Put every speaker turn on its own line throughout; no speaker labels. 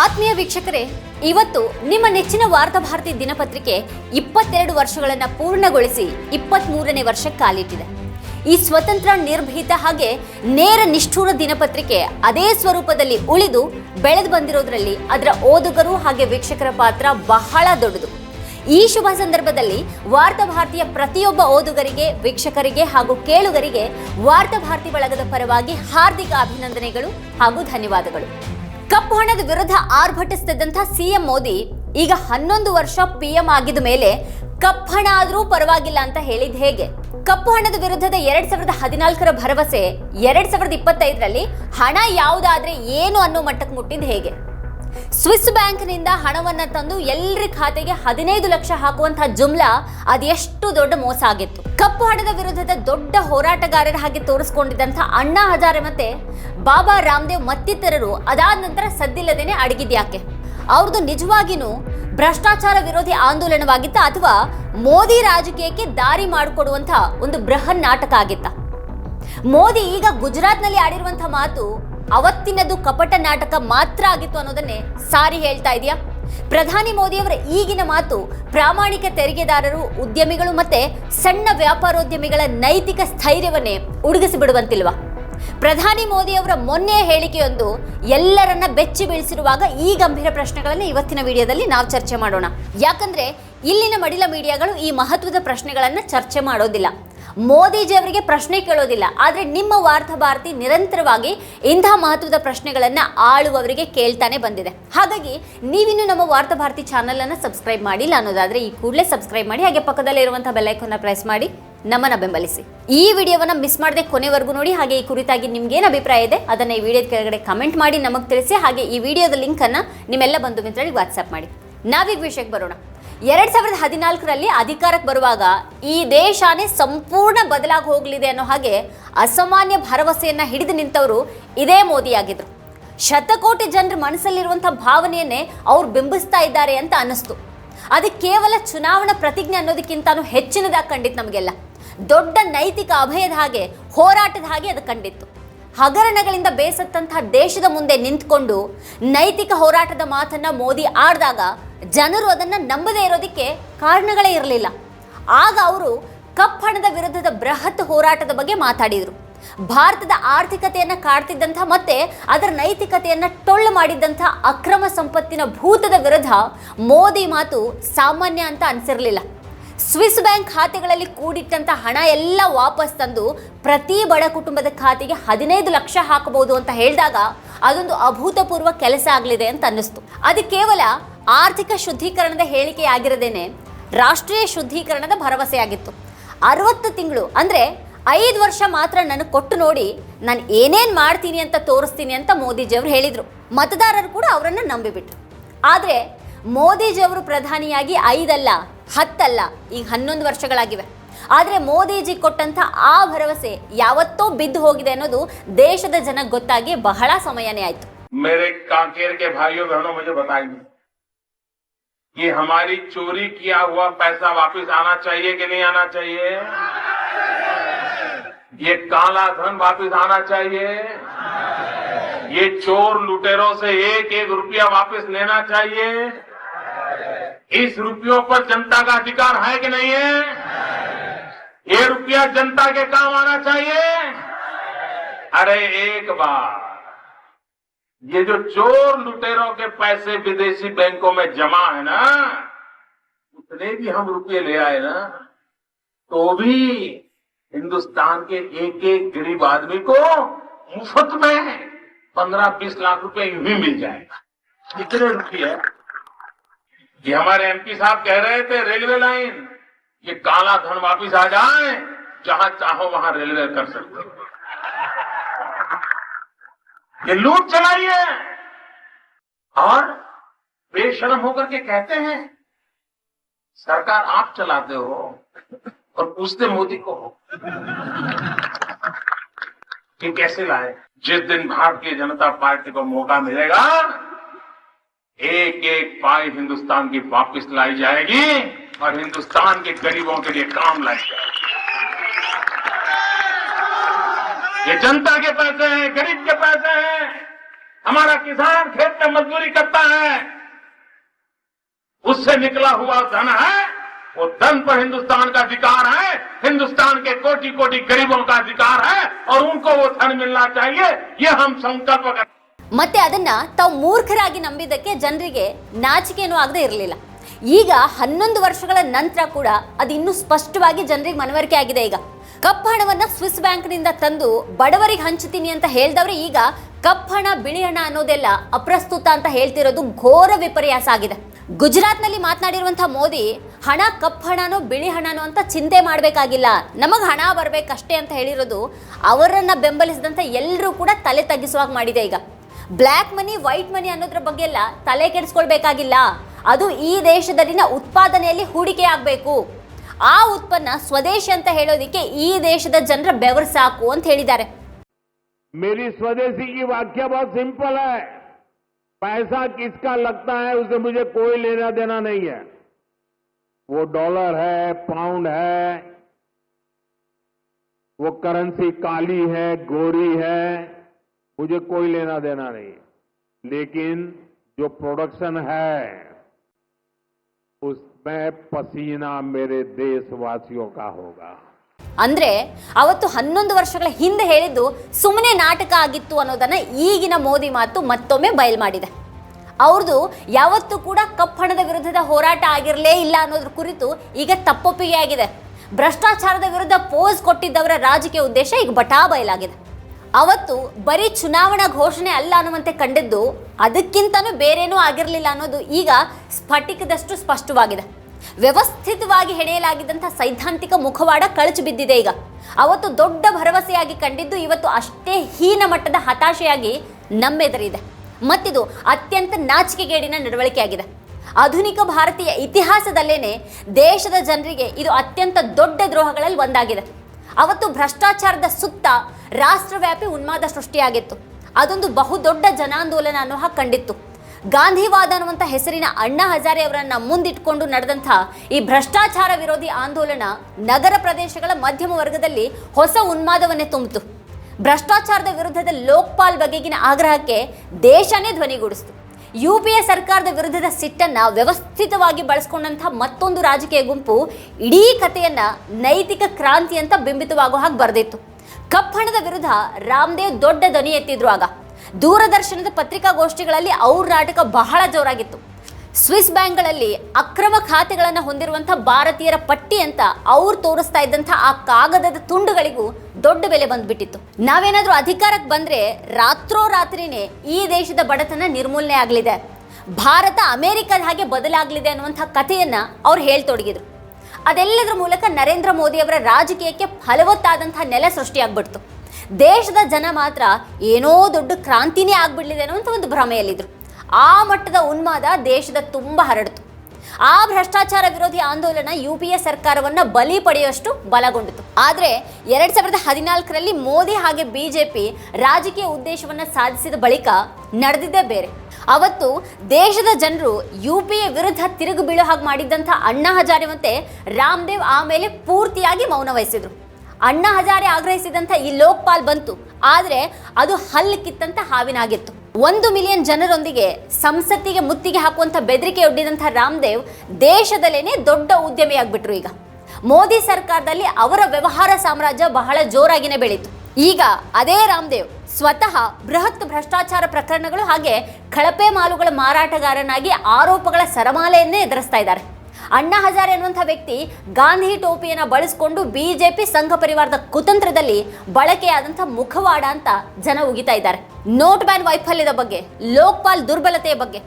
ಆತ್ಮೀಯ ವೀಕ್ಷಕರೇ, ಇವತ್ತು ನಿಮ್ಮ ನೆಚ್ಚಿನ ವಾರ್ತಾಭಾರತಿ ದಿನಪತ್ರಿಕೆ ಇಪ್ಪತ್ತೆರಡು ವರ್ಷಗಳನ್ನು ಪೂರ್ಣಗೊಳಿಸಿ ಇಪ್ಪತ್ತ್ ಮೂರನೇ ವರ್ಷ ಕಾಲಿಟ್ಟಿದೆ. ಈ ಸ್ವತಂತ್ರ, ನಿರ್ಭೀತ ಹಾಗೆ ನೇರ ನಿಷ್ಠೂರ ದಿನಪತ್ರಿಕೆ ಅದೇ ಸ್ವರೂಪದಲ್ಲಿ ಉಳಿದು ಬೆಳೆದು ಬಂದಿರೋದ್ರಲ್ಲಿ ಅದರ ಓದುಗರು ಹಾಗೆ ವೀಕ್ಷಕರ ಪಾತ್ರ ಬಹಳ ದೊಡ್ಡದು. ಈ ಶುಭ ಸಂದರ್ಭದಲ್ಲಿ ವಾರ್ತಾಭಾರತಿಯ ಪ್ರತಿಯೊಬ್ಬ ಓದುಗರಿಗೆ, ವೀಕ್ಷಕರಿಗೆ ಹಾಗೂ ಕೇಳುಗರಿಗೆ ವಾರ್ತಾಭಾರತಿ ಬಳಗದ ಪರವಾಗಿ ಹಾರ್ದಿಕ ಅಭಿನಂದನೆಗಳು ಹಾಗೂ ಧನ್ಯವಾದಗಳು. ಕಪ್ಪು ಹಣದ ವಿರುದ್ಧ ಆರ್ಭಟಿಸುತ್ತಿದ್ದಂಥ ಸಿಎಂ ಮೋದಿ ಈಗ ಹನ್ನೊಂದು ವರ್ಷ ಪಿಎಂ ಆಗಿದ ಮೇಲೆ ಕಪ್ಪು ಹಣ ಆದರೂ ಪರವಾಗಿಲ್ಲ ಅಂತ ಹೇಳಿದ ಹೇಗೆ? ಕಪ್ಪು ಹಣದ ವಿರುದ್ಧದ ಎರಡ್ ಸಾವಿರದ ಹದಿನಾಲ್ಕರ ಭರವಸೆ ಎರಡ್ ಸಾವಿರದ ಇಪ್ಪತ್ತೈದರಲ್ಲಿ ಹಣ ಯಾವುದಾದ್ರೆ ಏನು ಅನ್ನೋ ಮಟ್ಟಕ್ಕೆ ಮುಟ್ಟಿದ್ ಹೇಗೆ? ಸ್ವಿಸ್ ಬ್ಯಾಂಕ್ನಿಂದ ಹಣವನ್ನು ತಂದು ಎಲ್ಲರ ಖಾತೆಗೆ ಹದಿನೈದು ಲಕ್ಷ ಹಾಕುವಂತಹ ಜುಮ್ಲಾ ಅದೆಷ್ಟು ದೊಡ್ಡ ಮೋಸ ಆಗಿತ್ತು. ಕಪ್ಪು ಹಣದ ವಿರುದ್ಧದ ದೊಡ್ಡ ಹೋರಾಟಗಾರರ ಹಾಗೆ ತೋರಿಸ್ಕೊಂಡಿದ್ದಂಥ ಅಣ್ಣಾ ಹಜಾರೆ ಮತ್ತೆ ಬಾಬಾ ರಾಮದೇವ್ ಮತ್ತಿತರರು ಅದಾದ ನಂತರ ಸದ್ದಿಲ್ಲದೇನೆ ಅಡಗಿದ್ಯಾಕೆ ಅವ್ರದ್ದು ನಿಜವಾಗಿನೂ ಭ್ರಷ್ಟಾಚಾರ ವಿರೋಧಿ ಆಂದೋಲನವಾಗಿತ್ತ ಅಥವಾ ಮೋದಿ ರಾಜಕೀಯಕ್ಕೆ ದಾರಿ ಮಾಡಿಕೊಡುವಂಥ ಒಂದು ಬೃಹನ್ ನಾಟಕ ಆಗಿತ್ತ? ಮೋದಿ ಈಗ ಗುಜರಾತ್ನಲ್ಲಿ ಆಡಿರುವಂತಹ ಮಾತು ಅವತ್ತಿನದು ಕಪಟ ನಾಟಕ ಮಾತ್ರ ಆಗಿತ್ತು ಅನ್ನೋದನ್ನೇ ಸಾರಿ ಹೇಳ್ತಾ ಇದೆಯಾ? ಪ್ರಧಾನಿ ಮೋದಿಯವರ ಈಗಿನ ಮಾತು ಪ್ರಾಮಾಣಿಕ ತೆರಿಗೆದಾರರು, ಉದ್ಯಮಿಗಳು ಮತ್ತೆ ಸಣ್ಣ ವ್ಯಾಪಾರೋದ್ಯಮಿಗಳ ನೈತಿಕ ಸ್ಥೈರ್ಯವನ್ನೇ ಉಡುಗಿಸಿ ಬಿಡುವಂತಿಲ್ವಾ ಪ್ರಧಾನಿ ಮೋದಿಯವರ ಮೊನ್ನೆ ಹೇಳಿಕೆಯೊಂದು ಎಲ್ಲರನ್ನ ಬೆಚ್ಚಿ ಬೀಳಿಸಿರುವಾಗ ಈ ಗಂಭೀರ ಪ್ರಶ್ನೆಗಳನ್ನು ಇವತ್ತಿನ ವಿಡಿಯೋದಲ್ಲಿ ನಾವು ಚರ್ಚೆ ಮಾಡೋಣ. ಯಾಕಂದ್ರೆ ಇಲ್ಲಿನ ಮಡಿಲ ಮೀಡಿಯಾಗಳು ಈ ಮಹತ್ವದ ಪ್ರಶ್ನೆಗಳನ್ನ ಚರ್ಚೆ ಮಾಡೋದಿಲ್ಲ. ಮೋದಿಜಿ ಅವರಿಗೆ ಪ್ರಶ್ನೆ ಕೇಳೋದಿಲ್ಲ. ಆದರೆ ನಿಮ್ಮ ವಾರ್ತಾ ಭಾರತಿ ನಿರಂತರವಾಗಿ ಇಂತಹ ಮಹತ್ವದ ಪ್ರಶ್ನೆಗಳನ್ನು ಆಳುವವರಿಗೆ ಕೇಳ್ತಾನೆ ಬಂದಿದೆ. ಹಾಗಾಗಿ ನೀವಿನ್ನು ನಮ್ಮ ವಾರ್ತಾ ಭಾರತಿ ಚಾನಲ್ ಅನ್ನು ಸಬ್ಸ್ಕ್ರೈಬ್ ಮಾಡಿಲ್ಲ ಅನ್ನೋದಾದರೆ ಈ ಕೂಡಲೇ ಸಬ್ಸ್ಕ್ರೈಬ್ ಮಾಡಿ, ಹಾಗೆ ಪಕ್ಕದಲ್ಲೇ ಇರುವಂತಹ ಬೆಲ್ಲೈಕನ್ನ ಪ್ರೆಸ್ ಮಾಡಿ, ನಮ್ಮನ್ನು ಬೆಂಬಲಿಸಿ. ಈ ವಿಡಿಯೋವನ್ನ ಮಿಸ್ ಮಾಡದೆ ಕೊನೆವರೆಗೂ ನೋಡಿ, ಹಾಗೆ ಈ ಕುರಿತಾಗಿ ನಿಮ್ಗೇನು ಅಭಿಪ್ರಾಯ ಇದೆ, ಅದನ್ನ ಈ ವಿಡಿಯೋದ ಕೆಳಗಡೆ ಕಮೆಂಟ್ ಮಾಡಿ, ನಮಗೆ ತಿಳಿಸಿ, ಹಾಗೆ ಈ ವಿಡಿಯೋದ ಲಿಂಕ್ ಅನ್ನ ನಿಮ್ಮೆಲ್ಲ ಬಂಧು ಮಿತ್ರರಿಗೆ ವಾಟ್ಸ್ಆಪ್ ಮಾಡಿ. ನಾವೀಗ ವಿಷಯಕ್ಕೆ ಬರೋಣ. ಎರಡ್ ಸಾವಿರದ ಹದಿನಾಲ್ಕರಲ್ಲಿ ಅಧಿಕಾರಕ್ಕೆ ಬರುವಾಗ ಈ ದೇಶನೇ ಸಂಪೂರ್ಣ ಬದಲಾಗಿ ಹೋಗಲಿದೆ ಅನ್ನೋ ಹಾಗೆ ಅಸಾಮಾನ್ಯ ಭರವಸೆಯನ್ನ ಹಿಡಿದು ನಿಂತವರು ಇದೇ ಮೋದಿ ಆಗಿದ್ರು ಶತಕೋಟಿ ಜನರ ಮನಸ್ಸಲ್ಲಿರುವಂಥ ಭಾವನೆಯನ್ನೇ ಅವ್ರು ಬಿಂಬಿಸ್ತಾ ಇದ್ದಾರೆ ಅಂತ ಅನ್ನಿಸ್ತು. ಅದು ಕೇವಲ ಚುನಾವಣಾ ಪ್ರತಿಜ್ಞೆ ಅನ್ನೋದಕ್ಕಿಂತನೂ ಹೆಚ್ಚಿನದಾಗಿ ಕಂಡಿತ್ತು ನಮಗೆಲ್ಲ. ದೊಡ್ಡ ನೈತಿಕ ಅಭಯದ ಹಾಗೆ, ಹೋರಾಟದ ಹಾಗೆ ಅದು ಕಂಡಿತ್ತು. ಹಗರಣಗಳಿಂದ ಬೇಸತ್ತಂತಹ ದೇಶದ ಮುಂದೆ ನಿಂತ್ಕೊಂಡು ನೈತಿಕ ಹೋರಾಟದ ಮಾತನ್ನ ಮೋದಿ ಆಡಿದಾಗ ಜನರು ಅದನ್ನ ನಂಬದೇ ಇರೋದಕ್ಕೆ ಕಾರಣಗಳೇ ಇರಲಿಲ್ಲ. ಆಗ ಅವರು ಕಪ್ಪಣದ ವಿರುದ್ಧದ ಬೃಹತ್ ಹೋರಾಟದ ಬಗ್ಗೆ ಮಾತಾಡಿದರು. ಭಾರತದ ಆರ್ಥಿಕತೆಯನ್ನು ಕಾಡ್ತಿದ್ದಂಥ ಮತ್ತೆ ಅದರ ನೈತಿಕತೆಯನ್ನು ಟೊಳ್ಳು ಮಾಡಿದ್ದಂಥ ಅಕ್ರಮ ಸಂಪತ್ತಿನ ಭೂತದ ವಿರುದ್ಧ ಮೋದಿ ಮಾತು ಸಾಮಾನ್ಯ ಅಂತ ಅನ್ಸಿರ್ಲಿಲ್ಲ. ಸ್ವಿಸ್ ಬ್ಯಾಂಕ್ ಖಾತೆಗಳಲ್ಲಿ ಕೂಡಿಟ್ಟಂತ ಹಣ ಎಲ್ಲ ವಾಪಸ್ ತಂದು ಪ್ರತಿ ಬಡ ಕುಟುಂಬದ ಖಾತೆಗೆ ಹದಿನೈದು ಲಕ್ಷ ಹಾಕಬಹುದು ಅಂತ ಹೇಳಿದಾಗ ಅದೊಂದು ಅಭೂತಪೂರ್ವ ಕೆಲಸ ಆಗಲಿದೆ ಅಂತ ಅನ್ನಿಸ್ತು. ಅದು ಕೇವಲ ಆರ್ಥಿಕ ಶುದ್ಧೀಕರಣದ ಹೇಳಿಕೆಯಾಗಿರದೇನೆ ರಾಷ್ಟ್ರೀಯ ಶುದ್ಧೀಕರಣದ ಭರವಸೆಯಾಗಿತ್ತು. ಅರವತ್ತು ತಿಂಗಳು ಅಂದ್ರೆ ಐದು ವರ್ಷ ಮಾತ್ರ ನನಗೆ ಕೊಟ್ಟು ನೋಡಿ ನಾನು ಏನೇನು ಮಾಡ್ತೀನಿ ಅಂತ ತೋರಿಸ್ತೀನಿ ಅಂತ ಮೋದಿಜಿಯವರು ಹೇಳಿದರು. ಮತದಾರರು ಕೂಡ ಅವರನ್ನು ನಂಬಿಬಿಟ್ರು. ಆದರೆ ಮೋದಿಜಿಯವರು ಪ್ರಧಾನಿಯಾಗಿ ಐದಲ್ಲ ಹತ್ತಲ್ಲ ಈಗ ಹನ್ನೊಂದು ವರ್ಷಗಳಾಗಿವೆ ಆದರೆ ಮೋದಿಜಿ ಕೊಟ್ಟಂಥ ಆ ಭರವಸೆ ಯಾವತ್ತೋ ಬಿದ್ದು ಹೋಗಿದೆ ಅನ್ನೋದು ದೇಶದ ಜನಕ್ಕೆ ಗೊತ್ತಾಗಿ ಬಹಳ ಸಮಯನೇ ಆಯಿತು
मेरे कांकेर के भाइयों बहनों मुझे बताइए कि हमारी चोरी किया हुआ पैसा वापस आना चाहिए कि नहीं आना चाहिए ये काला धन वापस आना चाहिए ये चोर लुटेरों से एक एक रुपया वापस लेना चाहिए इस रुपयों पर जनता का अधिकार है कि नहीं है? ये रुपया जनता के काम आना चाहिए? अरे एक बार। ये जो चोर लुटेरों के पैसे विदेशी बैंकों में जमा है ना, उतने भी हम रुपये ले आए ना तो भी हिंदुस्तान के एक एक गरीब आदमी को मुफ़्त में पंद्रह बीस लाख रुपए यूँ ही मिल जाएगा। इतने रुपये। ये हमारे एमपी साहब कह रहे थे, रेलवे लाइन, ये काला धन वापिस आ जाए, जहाँ चाहो वहाँ रेलवे कर सकते ये लूट चलाई है। और बेशरम होकर के कहते हैं, सरकार आप चलाते हो और पूछते मोदी को हो। कि कैसे लाए? जिस दिन भारतीय जनता पार्टी को मौका मिलेगा एक एक पाई हिंदुस्तान की वापस लाई जाएगी और हिंदुस्तान के गरीबों के लिए काम लाई जाएगी। ये जनता के पैसे हैं, गरीब के पैसे हैं। हमारा किसान खेत में मजदूरी करता है। उससे निकला हुआ धन है, वो धन पर हिंदुस्तान का अधिकार है। हिंदुस्तान के कोटि कोटि गरीबों का अधिकार है और उनको वो धन मिलना चाहिए। ये हम संकल्प करते हैं।
ಮತ್ತೆ ಅದನ್ನ ತಾವು ಮೂರ್ಖರಾಗಿ ನಂಬಿದ್ದಕ್ಕೆ ಜನರಿಗೆ ನಾಚಿಕೆನೂ ಆಗದೆ ಇರಲಿಲ್ಲ. ಈಗ ಹನ್ನೊಂದು ವರ್ಷಗಳ ನಂತರ ಕೂಡ ಅದು ಇನ್ನೂ ಸ್ಪಷ್ಟವಾಗಿ ಜನರಿಗೆ ಮನವರಿಕೆ ಆಗಿದೆ ಈಗ. ಕಪ್ಪು ಹಣವನ್ನ ಸ್ವಿಸ್ ಬ್ಯಾಂಕ್ನಿಂದ ತಂದು ಬಡವರಿಗೆ ಹಂಚುತ್ತೀನಿ ಅಂತ ಹೇಳ್ದವ್ರೆ ಈಗ ಕಪ್ಪು ಹಣ, ಬಿಳಿ ಹಣ ಅನ್ನೋದೆಲ್ಲ ಅಪ್ರಸ್ತುತ ಅಂತ ಹೇಳ್ತಿರೋದು ಘೋರ ವಿಪರ್ಯಾಸ ಆಗಿದೆ. ಗುಜರಾತ್ನಲ್ಲಿ ಮಾತನಾಡಿರುವಂಥ ಮೋದಿ, ಹಣ ಕಪ್ಪು ಹಣನೋ, ಬಿಳಿ ಹಣನೋ ಅಂತ ಚಿಂತೆ ಮಾಡಬೇಕಾಗಿಲ್ಲ. ನಮಗೆ ಹಣ ಬರಬೇಕಷ್ಟೇ ಅಂತ ಹೇಳಿರೋದು ಅವರನ್ನು ಬೆಂಬಲಿಸಿದಂಥ ಎಲ್ಲರೂ ಕೂಡ ತಲೆ ತಗ್ಗಿಸುವಾಗ ಮಾಡಿದೆ ಈಗ. ಬ್ಲ್ಯಾಕ್ ಮನಿ ವೈಟ್ ಮನಿ ಅನ್ನೋದ್ರ ಬಗ್ಗೆ ಎಲ್ಲ ತಲೆ ಕೆಡಿಸ್ಕೊಳ್ಬೇಕಾಗಿಲ್ಲ ಅದು ಈ ದೇಶದಲ್ಲಿನ ಉತ್ಪಾದನೆಯಲ್ಲಿ ಹೂಡಿಕೆ ಆಗಬೇಕು ಆ ಉತ್ಪನ್ನ ಸ್ವದೇಶಿ ಅಂತ ಹೇಳೋದಿಕ್ಕೆ ಈ ದೇಶದ ಜನರ ಬೆವರು ಸಾಕು ಅಂತ ಹೇಳಿದ್ದಾರೆ
मेरी स्वदेशी की व्याख्या बहुत सिंपल है पैसा किसका लगता है उसे मुझे कोई लेना देना नहीं है वो डॉलर है पाउंड है वो करेंसी काली है गोरी है मुझे कोई लेना देना नहीं लेकिन जो प्रोडक्शन है उसमें पसीना मेरे देशवासियों का होगा
ಅಂದ್ರೆ ಅವತ್ತು ಹನ್ನೊಂದು ವರ್ಷಗಳ ಹಿಂದೆ ಹೇಳಿದ್ದು ಸುಮ್ಮನೆ ನಾಟಕ ಆಗಿತ್ತು ಅನ್ನೋದನ್ನ ಈಗಿನ ಮೋದಿ ಮಾತು ಮತ್ತೊಮ್ಮೆ ಬಯಲು ಮಾಡಿದೆ ಅವ್ರದ್ದು ಯಾವತ್ತೂ ಕೂಡ ಕಪ್ಪಣದ ವಿರುದ್ಧದ ಹೋರಾಟ ಆಗಿರಲೇ ಇಲ್ಲ ಅನ್ನೋದ್ರ ಕುರಿತು ಈಗ ತಪ್ಪೊಪ್ಪಿಗೆ ಆಗಿದೆ ಭ್ರಷ್ಟಾಚಾರದ ವಿರುದ್ಧ ಪೋಸ್ ಕೊಟ್ಟಿದ್ದವರ ರಾಜಕೀಯ ಉದ್ದೇಶ ಈಗ ಬಟಾ ಬಯಲಾಗಿದೆ ಅವತ್ತು ಬರೀ ಚುನಾವಣಾ ಘೋಷಣೆ ಅಲ್ಲ ಅನ್ನುವಂತೆ ಕಂಡಿದ್ದು ಅದಕ್ಕಿಂತನೂ ಬೇರೇನೂ ಆಗಿರಲಿಲ್ಲ ಅನ್ನೋದು ಈಗ ಸ್ಫಟಿಕದಷ್ಟು ಸ್ಪಷ್ಟವಾಗಿದೆ. ವ್ಯವಸ್ಥಿತವಾಗಿ ಹೆಣೆಯಲಾಗಿದ್ದಂಥ ಸೈದ್ಧಾಂತಿಕ ಮುಖವಾಡ ಕಳಚು ಬಿದ್ದಿದೆ ಈಗ. ಅವತ್ತು ದೊಡ್ಡ ಭರವಸೆಯಾಗಿ ಕಂಡಿದ್ದು ಇವತ್ತು ಅಷ್ಟೇ ಹೀನ ಮಟ್ಟದ ಹತಾಶೆಯಾಗಿ ನಮ್ಮೆದುರಿದೆ. ಮತ್ತಿದು ಅತ್ಯಂತ ನಾಚಿಕೆಗೇಡಿನ ನಡವಳಿಕೆಯಾಗಿದೆ. ಆಧುನಿಕ ಭಾರತೀಯ ಇತಿಹಾಸದಲ್ಲೇನೆ ದೇಶದ ಜನರಿಗೆ ಇದು ಅತ್ಯಂತ ದೊಡ್ಡ ದ್ರೋಹಗಳಲ್ಲಿ ಒಂದಾಗಿದೆ. ಅವತ್ತು ಭ್ರಷ್ಟಾಚಾರದ ಸುತ್ತ ರಾಷ್ಟ್ರವ್ಯಾಪಿ ಉನ್ಮಾದ ಸೃಷ್ಟಿಯಾಗಿತ್ತು. ಅದೊಂದು ಬಹುದೊಡ್ಡ ಜನಾಂದೋಲನ ಅನ್ನೋ ಹಾಗೆ ಕಂಡಿತ್ತು. ಗಾಂಧಿವಾದ ಅನ್ನುವಂಥ ಹೆಸರಿನ ಅಣ್ಣಾ ಹಜಾರೆ ಅವರನ್ನು ಮುಂದಿಟ್ಕೊಂಡು ನಡೆದಂಥ ಈ ಭ್ರಷ್ಟಾಚಾರ ವಿರೋಧಿ ಆಂದೋಲನ ನಗರ ಪ್ರದೇಶಗಳ ಮಧ್ಯಮ ವರ್ಗದಲ್ಲಿ ಹೊಸ ಉನ್ಮಾದವನ್ನೇ ತುಂಬಿತು. ಭ್ರಷ್ಟಾಚಾರದ ವಿರುದ್ಧದ ಲೋಕ್ಪಾಲ್ ಬಗೆಗಿನ ಆಗ್ರಹಕ್ಕೆ ದೇಶನೇ ಧ್ವನಿಗೂಡಿಸ್ತು. ಯು ಪಿ ಎ ಸರ್ಕಾರದ ವಿರುದ್ಧದ ಸಿಟ್ಟನ್ನು ವ್ಯವಸ್ಥಿತವಾಗಿ ಬಳಸ್ಕೊಂಡಂಥ ಮತ್ತೊಂದು ರಾಜಕೀಯ ಗುಂಪು ಇಡೀ ಕಥೆಯನ್ನು ನೈತಿಕ ಕ್ರಾಂತಿ ಅಂತ ಬಿಂಬಿತವಾಗೋ ಹಾಗೆ ಬರೆದಿತ್ತು. ಕಪ್ಪಣದ ವಿರುದ್ಧ ರಾಮದೇವ್ ದೊಡ್ಡ ಧ್ವನಿ ಎತ್ತಿದ್ರು ಆಗ. ದೂರದರ್ಶನದ ಪತ್ರಿಕಾಗೋಷ್ಠಿಗಳಲ್ಲಿ ಅವ್ರ ನಾಟಕ ಬಹಳ ಜೋರಾಗಿತ್ತು. ಸ್ವಿಸ್ ಬ್ಯಾಂಕ್ಗಳಲ್ಲಿ ಅಕ್ರಮ ಖಾತೆಗಳನ್ನು ಹೊಂದಿರುವಂಥ ಭಾರತೀಯರ ಪಟ್ಟಿ ಅಂತ ಅವ್ರು ತೋರಿಸ್ತಾ ಇದ್ದಂಥ ಆ ಕಾಗದದ ತುಂಡುಗಳಿಗೂ ದೊಡ್ಡ ಬೆಲೆ ಬಂದ್ಬಿಟ್ಟಿತ್ತು. ನಾವೇನಾದರೂ ಅಧಿಕಾರಕ್ಕೆ ಬಂದ್ರೆ ರಾತ್ರೋರಾತ್ರಿನೇ ಈ ದೇಶದ ಬಡತನ ನಿರ್ಮೂಲನೆ ಆಗಲಿದೆ. ಭಾರತ ಅಮೆರಿಕದ ಹಾಗೆ ಬದಲಾಗಲಿದೆ ಅನ್ನುವಂಥ ಕಥೆಯನ್ನು ಅವ್ರು ಹೇಳ್ತೊಡಗಿದ್ರು. ಅದೆಲ್ಲದರ ಮೂಲಕ ನರೇಂದ್ರ ಮೋದಿ ಅವರ ರಾಜಕೀಯಕ್ಕೆ ಫಲವತ್ತಾದಂತಹ ನೆಲೆ ಸೃಷ್ಟಿಯಾಗ್ಬಿಡ್ತು. ದೇಶದ ಜನ ಮಾತ್ರ ಏನೋ ದೊಡ್ಡ ಕ್ರಾಂತಿನೇ ಆಗ್ಬಿಡ್ಲಿದೆ ಅನ್ನುವಂಥ ಒಂದು ಭ್ರಮೆಯಲ್ಲಿದ್ರು. ಆ ಮಟ್ಟದ ಉನ್ಮಾದ ದೇಶದ ತುಂಬ ಹರಡಿತು. ಆ ಭ್ರಷ್ಟಾಚಾರ ವಿರೋಧಿ ಆಂದೋಲನ ಯು ಪಿ ಎ ಸರ್ಕಾರವನ್ನ ಬಲಿ ಪಡೆಯುವಷ್ಟು ಬಲಗೊಂಡಿತು. ಆದರೆ ಎರಡ್ ಸಾವಿರದ ಹದಿನಾಲ್ಕರಲ್ಲಿ ಮೋದಿ ಹಾಗೆ ಬಿಜೆಪಿ ರಾಜಕೀಯ ಉದ್ದೇಶವನ್ನು ಸಾಧಿಸಿದ ಬಳಿಕ ನಡೆದಿದ್ದೇ ಬೇರೆ. ಅವತ್ತು ದೇಶದ ಜನರು ಯು ಪಿ ಎ ವಿರುದ್ಧ ತಿರುಗು ಬೀಳೋ ಹಾಗೆ ಮಾಡಿದ್ದಂಥ ಅಣ್ಣಾ ಹಜಾರೆ ಮತ್ತೆ ರಾಮದೇವ್ ಆಮೇಲೆ ಪೂರ್ತಿಯಾಗಿ ಮೌನ ವಹಿಸಿದರು. ಅಣ್ಣಾ ಹಜಾರೆ ಆಗ್ರಹಿಸಿದಂಥ ಈ ಲೋಕ್ಪಾಲ್ ಬಂತು. ಆದರೆ ಅದು ಹಲ್ಲು ಕಿತ್ತಂಥ ಹಾವಿನಾಗಿತ್ತು. ಒಂದು ಮಿಲಿಯನ್ ಜನರೊಂದಿಗೆ ಸಂಸತ್ತಿಗೆ ಮುತ್ತಿಗೆ ಹಾಕುವಂಥ ಬೆದರಿಕೆ ಒಡ್ಡಿದಂಥ ರಾಮದೇವ್ ದೇಶದಲ್ಲೇನೆ ದೊಡ್ಡ ಉದ್ಯಮಿಯಾಗ್ಬಿಟ್ರು ಈಗ. ಮೋದಿ ಸರ್ಕಾರದಲ್ಲಿ ಅವರ ವ್ಯವಹಾರ ಸಾಮ್ರಾಜ್ಯ ಬಹಳ ಜೋರಾಗಿನೇ ಬೆಳೀತು. ಈಗ ಅದೇ ರಾಮದೇವ್ ಸ್ವತಃ ಬೃಹತ್ ಭ್ರಷ್ಟಾಚಾರ ಪ್ರಕರಣಗಳು ಹಾಗೆ ಕಳಪೆ ಮಾಲುಗಳ ಮಾರಾಟಗಾರನಾಗಿ ಆರೋಪಗಳ ಸರಮಾಲೆಯನ್ನೇ ಎದುರಿಸ್ತಾ ಇದ್ದಾರೆ. ಅಣ್ಣಾ ಹಜಾರೆ ಅನ್ನುವಂಥ ವ್ಯಕ್ತಿ ಗಾಂಧಿ ಟೋಪಿಯನ್ನ ಬಳಸಿಕೊಂಡು ಬಿಜೆಪಿ ಸಂಘ ಪರಿವಾರದ ಕುತಂತ್ರದಲ್ಲಿ ಬಳಕೆಯಾದಂಥ ಮುಖವಾಡ ಅಂತ ಜನ ಉಗಿತಾ ಇದ್ದಾರೆ. ನೋಟ್ ಬ್ಯಾನ್ ವೈಫಲ್ಯದ ಬಗ್ಗೆ, ಲೋಕ್ಪಾಲ್ ದುರ್ಬಲತೆಯ ಬಗ್ಗೆ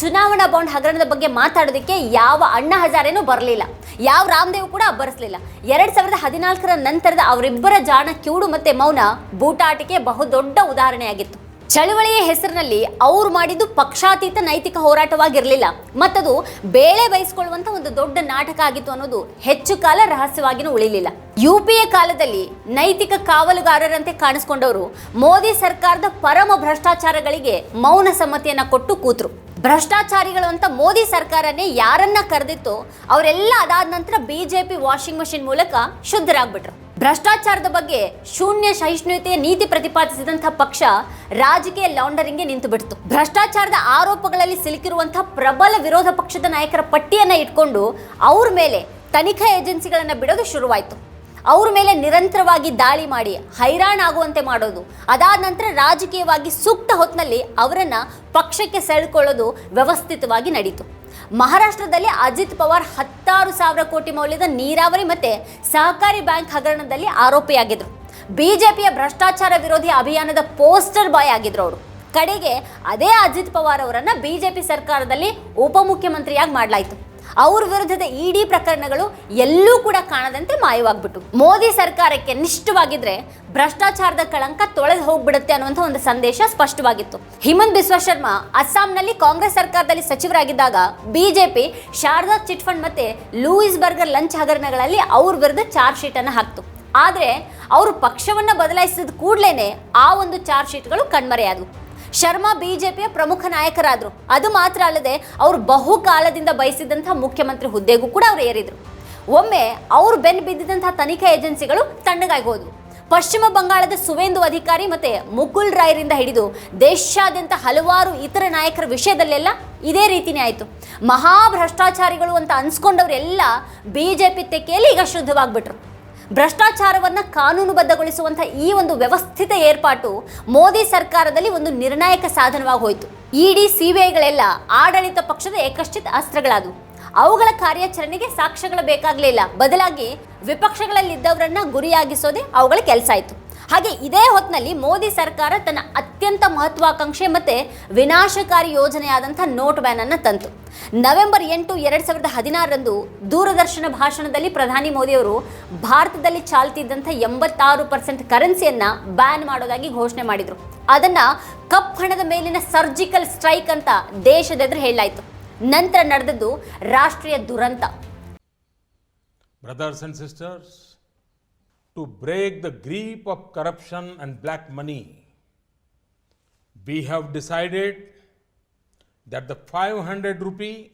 ಚುನಾವಣಾ ಬಾಂಡ್ ಹಗರಣದ ಬಗ್ಗೆ ಮಾತಾಡೋದಕ್ಕೆ ಯಾವ ಅಣ್ಣ ಹಜಾರೇನೂ ಬರಲಿಲ್ಲ. ಯಾವ ರಾಮದೇವ್ ಕೂಡ ಅಬ್ಬರಿಸಲಿಲ್ಲ ಎರಡು ಸಾವಿರದ ಹದಿನಾಲ್ಕರ ನಂತರದ ಅವರಿಬ್ಬರ ಜಾಣ ಕಿವುಡು ಮತ್ತೆ ಮೌನ ಬೂಟಾಟಿಕೆ ಬಹುದೊಡ್ಡ ಉದಾಹರಣೆಯಾಗಿತ್ತು. ಚಳವಳಿಯ ಹೆಸರಿನಲ್ಲಿ ಅವ್ರು ಮಾಡಿದ್ದು ಪಕ್ಷಾತೀತ ನೈತಿಕ ಹೋರಾಟವಾಗಿರಲಿಲ್ಲ. ಮತ್ತದು ಬೇಳೆ ಬಯಸ್ಕೊಳ್ಳುವಂಥ ಒಂದು ದೊಡ್ಡ ನಾಟಕ ಆಗಿತ್ತು ಅನ್ನೋದು ಹೆಚ್ಚು ಕಾಲ ರಹಸ್ಯವಾಗಿನೂ ಉಳಿಲಿಲ್ಲ. ಯು ಪಿ ಎ ಕಾಲದಲ್ಲಿ ನೈತಿಕ ಕಾವಲುಗಾರರಂತೆ ಕಾಣಿಸ್ಕೊಂಡವರು ಮೋದಿ ಸರ್ಕಾರದ ಪರಮ ಭ್ರಷ್ಟಾಚಾರಗಳಿಗೆ ಮೌನ ಸಮ್ಮತಿಯನ್ನ ಕೊಟ್ಟು ಕೂತ್ರು. ಭ್ರಷ್ಟಾಚಾರಿಗಳು ಅಂತ ಮೋದಿ ಸರ್ಕಾರನೇ ಯಾರನ್ನ ಕರೆದಿತ್ತು ಅವರೆಲ್ಲ ಅದಾದ ನಂತರ ಬಿಜೆಪಿ ವಾಷಿಂಗ್ ಮಷಿನ್ ಮೂಲಕ ಶುದ್ಧರಾಗ್ಬಿಟ್ರು. ಭ್ರಷ್ಟಾಚಾರದ ಬಗ್ಗೆ ಶೂನ್ಯ ಸಹಿಷ್ಣುತೆಯ ನೀತಿ ಪ್ರತಿಪಾದಿಸಿದಂಥ ಪಕ್ಷ ರಾಜಕೀಯ ಲಾಂಡರಿಂಗ್ಗೆ ನಿಂತು ಬಿಡ್ತು ಭ್ರಷ್ಟಾಚಾರದ ಆರೋಪಗಳಲ್ಲಿ ಸಿಲುಕಿರುವಂತಹ ಪ್ರಬಲ ವಿರೋಧ ಪಕ್ಷದ ನಾಯಕರ ಪಟ್ಟಿಯನ್ನ ಇಟ್ಕೊಂಡು ಅವ್ರ ಮೇಲೆ ತನಿಖಾ ಏಜೆನ್ಸಿಗಳನ್ನ ಬಿಡೋದು ಶುರುವಾಯಿತು. ಅವ್ರ ಮೇಲೆ ನಿರಂತರವಾಗಿ ದಾಳಿ ಮಾಡಿ ಹೈರಾಣಾಗುವಂತೆ ಮಾಡೋದು. ಅದಾದ ನಂತರ ರಾಜಕೀಯವಾಗಿ ಸೂಕ್ತ ಹೊತ್ತಿನಲ್ಲಿ ಅವರನ್ನು ಪಕ್ಷಕ್ಕೆ ಸೆಳ್ಕೊಳ್ಳೋದು ವ್ಯವಸ್ಥಿತವಾಗಿ ನಡೀತು. ಮಹಾರಾಷ್ಟ್ರದಲ್ಲಿ ಅಜಿತ್ ಪವಾರ್ ಹತ್ತಾರು ಸಾವಿರ ಕೋಟಿ ಮೌಲ್ಯದ ನೀರಾವರಿ ಮತ್ತೆ ಸಹಕಾರಿ ಬ್ಯಾಂಕ್ ಹಗರಣದಲ್ಲಿ ಆರೋಪಿಯಾಗಿದ್ದರು ಬಿಜೆಪಿಯ ಭ್ರಷ್ಟಾಚಾರ ವಿರೋಧಿ ಅಭಿಯಾನದ ಪೋಸ್ಟರ್ ಬಾಯ್ ಆಗಿದ್ರು ಅವರು. ಕಡೆಗೆ ಅದೇ ಅಜಿತ್ ಪವಾರ್ ಅವರನ್ನು ಬಿಜೆಪಿ ಸರ್ಕಾರದಲ್ಲಿ ಉಪಮುಖ್ಯಮಂತ್ರಿಯಾಗಿ ಮಾಡಲಾಯಿತು. ಅವ್ರ ವಿರುದ್ಧದ ಇಡಿ ಪ್ರಕರಣಗಳು ಎಲ್ಲೂ ಕೂಡ ಕಾಣದಂತೆ ಮಾಯವಾಗ್ಬಿಟ್ಟು. ಮೋದಿ ಸರ್ಕಾರಕ್ಕೆ ನಿಷ್ಠವಾಗಿದ್ರೆ ಭ್ರಷ್ಟಾಚಾರದ ಕಳಂಕ ತೊಳೆದು ಹೋಗ್ಬಿಡುತ್ತೆ ಅನ್ನುವಂಥ ಒಂದು ಸಂದೇಶ ಸ್ಪಷ್ಟವಾಗಿತ್ತು. ಹಿಮಂತ್ ಬಿಸ್ವ ಶರ್ಮಾ ಅಸ್ಸಾಂನಲ್ಲಿ ಕಾಂಗ್ರೆಸ್ ಸರ್ಕಾರದಲ್ಲಿ ಸಚಿವರಾಗಿದ್ದಾಗ ಬಿಜೆಪಿ ಶಾರದಾ ಚಿಟ್ಫಂಡ್ ಮತ್ತೆ ಲೂಯಿಸ್ ಬರ್ಗರ್ ಲಂಚ್ ಹಗರಣಗಳಲ್ಲಿ ಅವ್ರ ವಿರುದ್ಧ ಚಾರ್ಜ್ ಶೀಟ್ ಅನ್ನು ಹಾಕ್ತು. ಆದ್ರೆ ಅವರು ಪಕ್ಷವನ್ನ ಬದಲಾಯಿಸಿದ ಕೂಡಲೇ ಆ ಒಂದು ಚಾರ್ಜ್ ಶೀಟ್ಗಳು ಕಣ್ಮರೆಯಾದವು. ಶರ್ಮಾ ಬಿಜೆಪಿಯ ಪ್ರಮುಖ ನಾಯಕರಾದರು. ಅದು ಮಾತ್ರ ಅಲ್ಲದೆ ಅವರು ಬಹುಕಾಲದಿಂದ ಬಯಸಿದಂಥ ಮುಖ್ಯಮಂತ್ರಿ ಹುದ್ದೆಗೂ ಕೂಡ ಅವರು ಏರಿದರು. ಒಮ್ಮೆ ಅವರು ಬೆನ್ನು ಬಿದ್ದಿದ್ದಂಥ ತನಿಖಾ ಏಜೆನ್ಸಿಗಳು ತಣ್ಣಗಾಗಿ ಹೋದವು ಪಶ್ಚಿಮ ಬಂಗಾಳದ ಸುವೇಂದು ಅಧಿಕಾರಿ ಮತ್ತೆ ಮುಕುಲ್ ರಾಯರಿಂದ ಹಿಡಿದು ದೇಶಾದ್ಯಂತ ಹಲವಾರು ಇತರ ನಾಯಕರ ವಿಷಯದಲ್ಲೆಲ್ಲ ಇದೇ ರೀತಿನೇ ಆಯಿತು. ಮಹಾಭ್ರಷ್ಟಾಚಾರಿಗಳು ಅಂತ ಅನ್ಸ್ಕೊಂಡವರೆಲ್ಲ ಬಿ ಜೆ ಪಿ ತೆಕ್ಕೆಯಲ್ಲಿ ಈಗ ಶುದ್ಧವಾಗ್ಬಿಟ್ರು. ಭ್ರಷ್ಟಾಚಾರವನ್ನ ಕಾನೂನುಬದ್ಧಗೊಳಿಸುವಂಥ ಈ ಒಂದು ವ್ಯವಸ್ಥಿತ ಏರ್ಪಾಟು ಮೋದಿ ಸರ್ಕಾರದಲ್ಲಿ ಒಂದು ನಿರ್ಣಾಯಕ ಸಾಧನವಾಗಿ ಹೋಯಿತು. ಇಡಿ, ಸಿಬಿಐಗಳೆಲ್ಲ ಆಡಳಿತ ಪಕ್ಷದ ಏಕಶ್ಚಿತ ಅಸ್ತ್ರಗಳಾದವು. ಅವುಗಳ ಕಾರ್ಯಾಚರಣೆಗೆ ಸಾಕ್ಷ್ಯಗಳು ಬೇಕಾಗಲಿಲ್ಲ ಬದಲಾಗಿ ವಿಪಕ್ಷಗಳಲ್ಲಿದ್ದವರನ್ನ ಗುರಿಯಾಗಿಸೋದೇ ಅವುಗಳ ಕೆಲಸ ಆಯಿತು. ಹಾಗೆ ಇದೇ ಹೊತ್ತಿನಲ್ಲಿ ಮೋದಿ ಸರ್ಕಾರ ತನ್ನ ಅತ್ಯಂತ ಮಹತ್ವಾಕಾಂಕ್ಷೆ ಮತ್ತೆ ವಿನಾಶಕಾರಿ ಯೋಜನೆಯಾದಂಥ ನೋಟ್ ಬ್ಯಾನ್ ಅನ್ನು ತಂತು. ನವೆಂಬರ್ ಎಂಟು ಎರಡು ಸಾವಿರದ ಹದಿನಾರರಂದು ದೂರದರ್ಶನ ಭಾಷಣದಲ್ಲಿ ಪ್ರಧಾನಿ ಮೋದಿಯವರು ಭಾರತದಲ್ಲಿ ಚಾಲ್ತಿದ್ದಂಥ ಎಂಬತ್ತಾರು ಪರ್ಸೆಂಟ್ ಕರೆನ್ಸಿಯನ್ನ ಬ್ಯಾನ್ ಮಾಡೋದಾಗಿ ಘೋಷಣೆ ಮಾಡಿದ್ರು. ಅದನ್ನ ಕಪ್ ಹಣದ ಮೇಲಿನ ಸರ್ಜಿಕಲ್ ಸ್ಟ್ರೈಕ್ ಅಂತ ದೇಶದೆದುರು ಹೇಳಲಾಯಿತು. ನಂತರ ನಡೆದದ್ದು ರಾಷ್ಟ್ರೀಯ ದುರಂತ.
Brothers and sisters, to break the grip of corruption and black money, we have decided that the 500 rupee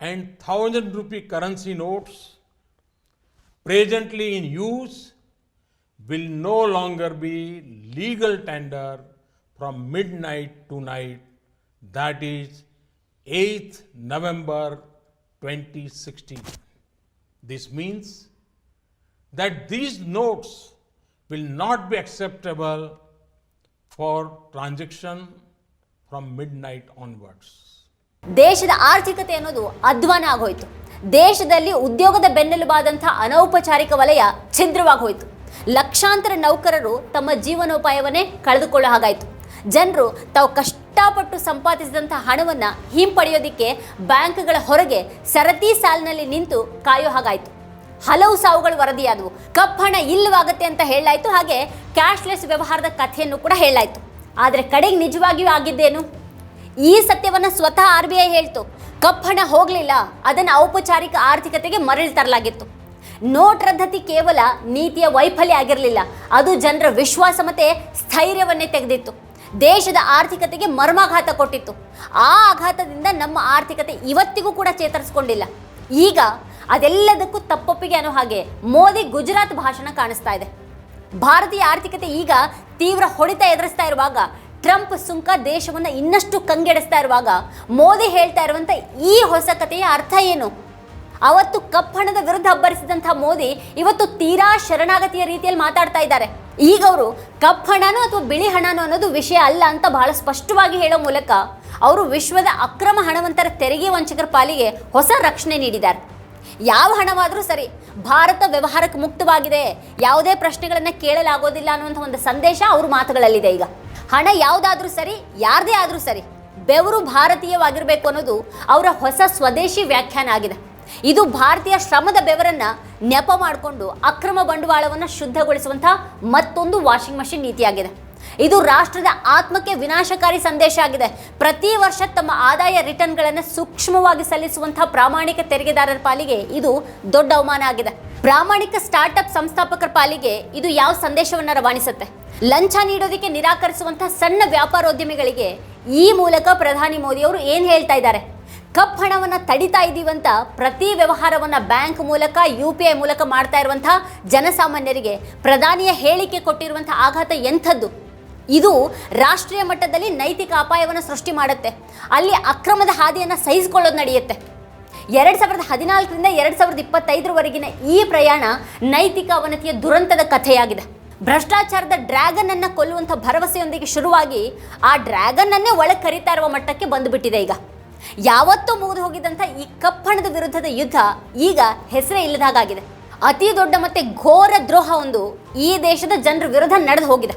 and 1000 rupee currency notes presently in use will no longer be legal tender from midnight to night, that is 8th November 2016. This means that these notes will not be acceptable for transaction from midnight onwards.
ದೇಶದ ಆರ್ಥಿಕತೆ ಅನ್ನೋದು ಅಧ್ವಾನ ಆಗೋಯ್ತು. ದೇಶದಲ್ಲಿ ಉದ್ಯೋಗದ ಬೆನ್ನೆಲುಬಾದಂಥ ಅನೌಪಚಾರಿಕ ವಲಯ ಛಿದ್ರವಾಗಿ ಹೋಯಿತು. ಲಕ್ಷಾಂತರ ನೌಕರರು ತಮ್ಮ ಜೀವನೋಪಾಯವನ್ನೇ ಕಳೆದುಕೊಳ್ಳೋ ಹಾಗಾಯಿತು. ಜನರು ತಾವು ಕಷ್ಟಪಟ್ಟು ಸಂಪಾದಿಸಿದಂಥ ಹಣವನ್ನ ಹಿಂಪಡೆಯೋದಿಕ್ಕೆ ಬ್ಯಾಂಕ್ಗಳ ಹೊರಗೆ ಸರತಿ ಸಾಲಿನಲ್ಲಿ ನಿಂತು ಕಾಯೋ ಹಾಗಾಯಿತು. ಹಲವು ಸಾವುಗಳು ವರದಿಯಾದವು. ಕಪ್ಪು ಹಣ ಇಲ್ಲವಾಗತ್ತೆ ಅಂತ ಹೇಳಲಾಯಿತು. ಹಾಗೆ ಕ್ಯಾಶ್ಲೆಸ್ ವ್ಯವಹಾರದ ಕಥೆಯನ್ನು ಕೂಡ ಹೇಳಲಾಯಿತು. ಆದರೆ ಕಡೆಗೆ ನಿಜವಾಗಿಯೂ ಆಗಿದ್ದೇನು? ಈ ಸತ್ಯವನ್ನು ಸ್ವತಃ ಆರ್ ಬಿ ಐ ಹೇಳ್ತು. ಕಪ್ಪು ಹಣ ಹೋಗಲಿಲ್ಲ. ಅದನ್ನು ಔಪಚಾರಿಕ ಆರ್ಥಿಕತೆಗೆ ಮರಳಿ ತರಲಾಗಿತ್ತು. ನೋಟ್ ರದ್ದತಿ ಕೇವಲ ನೀತಿಯ ವೈಫಲ್ಯ ಆಗಿರಲಿಲ್ಲ. ಅದು ಜನರ ವಿಶ್ವಾಸ ಮತ್ತೆ ಸ್ಥೈರ್ಯವನ್ನೇ ತೆಗೆದಿತ್ತು. ದೇಶದ ಆರ್ಥಿಕತೆಗೆ ಮರ್ಮಾಘಾತ ಕೊಟ್ಟಿತ್ತು. ಆ ಆಘಾತದಿಂದ ನಮ್ಮ ಆರ್ಥಿಕತೆ ಇವತ್ತಿಗೂ ಕೂಡ ಚೇತರಿಸಿಕೊಂಡಿಲ್ಲ. ಈಗ ಅದೆಲ್ಲದಕ್ಕೂ ತಪ್ಪೊಪ್ಪಿಗೆ ಅನ್ನೋ ಹಾಗೆ ಮೋದಿ ಗುಜರಾತ್ ಭಾಷಣ ಕಾಣಿಸ್ತಾ ಇದೆ. ಭಾರತೀಯ ಆರ್ಥಿಕತೆ ಈಗ ತೀವ್ರ ಹೊಡೆತ ಎದುರಿಸ್ತಾ ಇರುವಾಗ, ಟ್ರಂಪ್ ಸುಂಕ ದೇಶವನ್ನು ಇನ್ನಷ್ಟು ಕಂಗೆಡಿಸ್ತಾ ಇರುವಾಗ, ಮೋದಿ ಹೇಳ್ತಾ ಇರುವಂಥ ಈ ಹೊಸ ಕಥೆಯ ಅರ್ಥ ಏನು? ಅವತ್ತು ಕಪ್ಪಣದ ವಿರುದ್ಧ ಅಬ್ಬರಿಸಿದಂಥ ಮೋದಿ ಇವತ್ತು ತೀರಾ ಶರಣಾಗತಿಯ ರೀತಿಯಲ್ಲಿ ಮಾತಾಡ್ತಾ ಇದ್ದಾರೆ. ಈಗ ಅವರು ಕಪ್ಪ ಹಣನೋ ಅಥವಾ ಬಿಳಿ ಹಣನೋ ಅನ್ನೋದು ವಿಷಯ ಅಲ್ಲ ಅಂತ ಬಹಳ ಸ್ಪಷ್ಟವಾಗಿ ಹೇಳೋ ಮೂಲಕ ಅವರು ವಿಶ್ವದ ಅಕ್ರಮ ಹಣವಂತರ ತೆರಿಗೆ ವಂಚಕರ ಪಾಲಿಗೆ ಹೊಸ ರಕ್ಷಣೆ ನೀಡಿದ್ದಾರೆ. ಯಾವ ಹಣವಾದರೂ ಸರಿ ಭಾರತ ವ್ಯವಹಾರಕ್ಕೆ ಮುಕ್ತವಾಗಿದೆ. ಯಾವುದೇ ಪ್ರಶ್ನೆಗಳನ್ನು ಕೇಳಲಾಗೋದಿಲ್ಲ ಅನ್ನುವಂಥ ಒಂದು ಸಂದೇಶ ಅವ್ರ ಮಾತುಗಳಲ್ಲಿದೆ ಈಗ. ಹಣ ಯಾವುದಾದ್ರೂ ಸರಿ, ಯಾರದೇ ಆದರೂ ಸರಿ ಬೆವರು ಭಾರತೀಯವಾಗಿರಬೇಕು ಅನ್ನೋದು ಅವರ ಹೊಸ ಸ್ವದೇಶಿ ವ್ಯಾಖ್ಯಾನ ಆಗಿದೆ. ಇದು ಭಾರತೀಯ ಶ್ರಮದ ಬೆವರನ್ನ ನೆಪ ಮಾಡಿಕೊಂಡು ಅಕ್ರಮ ಬಂಡವಾಳವನ್ನು ಶುದ್ಧಗೊಳಿಸುವಂಥ ಮತ್ತೊಂದು ವಾಷಿಂಗ್ ಮಷಿನ್ ನೀತಿಯಾಗಿದೆ. ಇದು ರಾಷ್ಟ್ರದ ಆತ್ಮಕ್ಕೆ ವಿನಾಶಕಾರಿ ಸಂದೇಶ ಆಗಿದೆ. ಪ್ರತಿ ವರ್ಷ ತಮ್ಮ ಆದಾಯ ರಿಟರ್ನ್ಗಳನ್ನು ಸೂಕ್ಷ್ಮವಾಗಿ ಸಲ್ಲಿಸುವಂತಹ ಪ್ರಾಮಾಣಿಕ ತೆರಿಗೆದಾರರ ಪಾಲಿಗೆ ಇದು ದೊಡ್ಡ ಅವಮಾನ ಆಗಿದೆ. ಪ್ರಾಮಾಣಿಕ ಸ್ಟಾರ್ಟ್ಅಪ್ ಸಂಸ್ಥಾಪಕರ ಪಾಲಿಗೆ ಇದು ಯಾವ ಸಂದೇಶವನ್ನು ರವಾನಿಸುತ್ತೆ? ಲಂಚ ನೀಡೋದಕ್ಕೆ ನಿರಾಕರಿಸುವಂತಹ ಸಣ್ಣ ವ್ಯಾಪಾರೋದ್ಯಮಿಗಳಿಗೆ ಈ ಮೂಲಕ ಪ್ರಧಾನಿ ಮೋದಿ ಅವರು ಏನು ಹೇಳ್ತಾ ಇದ್ದಾರೆ? ಕಪ್ ಹಣವನ್ನ ತಡಿತಾ ಇದ್ದೀವಂತ ಪ್ರತಿ ವ್ಯವಹಾರವನ್ನ ಬ್ಯಾಂಕ್ ಮೂಲಕ, ಯು ಪಿ ಐ ಮೂಲಕ ಮಾಡ್ತಾ ಇರುವಂತಹ ಜನಸಾಮಾನ್ಯರಿಗೆ ಪ್ರಧಾನಿಯ ಹೇಳಿಕೆ ಕೊಟ್ಟಿರುವಂತಹ ಆಘಾತ ಎಂಥದ್ದು? ಇದು ರಾಷ್ಟ್ರೀಯ ಮಟ್ಟದಲ್ಲಿ ನೈತಿಕ ಅಪಾಯವನ್ನು ಸೃಷ್ಟಿ ಮಾಡುತ್ತೆ. ಅಲ್ಲಿ ಅಕ್ರಮದ ಹಾದಿಯನ್ನು ಸಹಿಸಿಕೊಳ್ಳೋದು ನಡೆಯುತ್ತೆ. ಎರಡು ಸಾವಿರದ ಹದಿನಾಲ್ಕರಿಂದ ಎರಡು ಸಾವಿರದ ಇಪ್ಪತ್ತೈದರವರೆಗಿನ ಈ ಪ್ರಯಾಣ ನೈತಿಕ ಅವನತಿಯ ದುರಂತದ ಕಥೆಯಾಗಿದೆ. ಭ್ರಷ್ಟಾಚಾರದ ಡ್ರ್ಯಾಗನ್ ಅನ್ನು ಕೊಲ್ಲುವಂಥ ಭರವಸೆಯೊಂದಿಗೆ ಶುರುವಾಗಿ ಆ ಡ್ರ್ಯಾಗನ್ ಅನ್ನೇ ಒಳಗೆ ಕರೀತಾ ಇರುವ ಮಟ್ಟಕ್ಕೆ ಬಂದುಬಿಟ್ಟಿದೆ ಈಗ. ಯಾವತ್ತೂ ಮುಗಿದು ಹೋಗಿದ್ದಂಥ ಈ ಕಪ್ಪಣದ ವಿರುದ್ಧದ ಯುದ್ಧ ಈಗ ಹೆಸರೇ ಇಲ್ಲದಾಗಿದೆ ಅತಿ ದೊಡ್ಡ ಮತ್ತೆ ಘೋರ ದ್ರೋಹ ಒಂದು ಈ ದೇಶದ ಜನರ ವಿರುದ್ಧ ನಡೆದು ಹೋಗಿದೆ.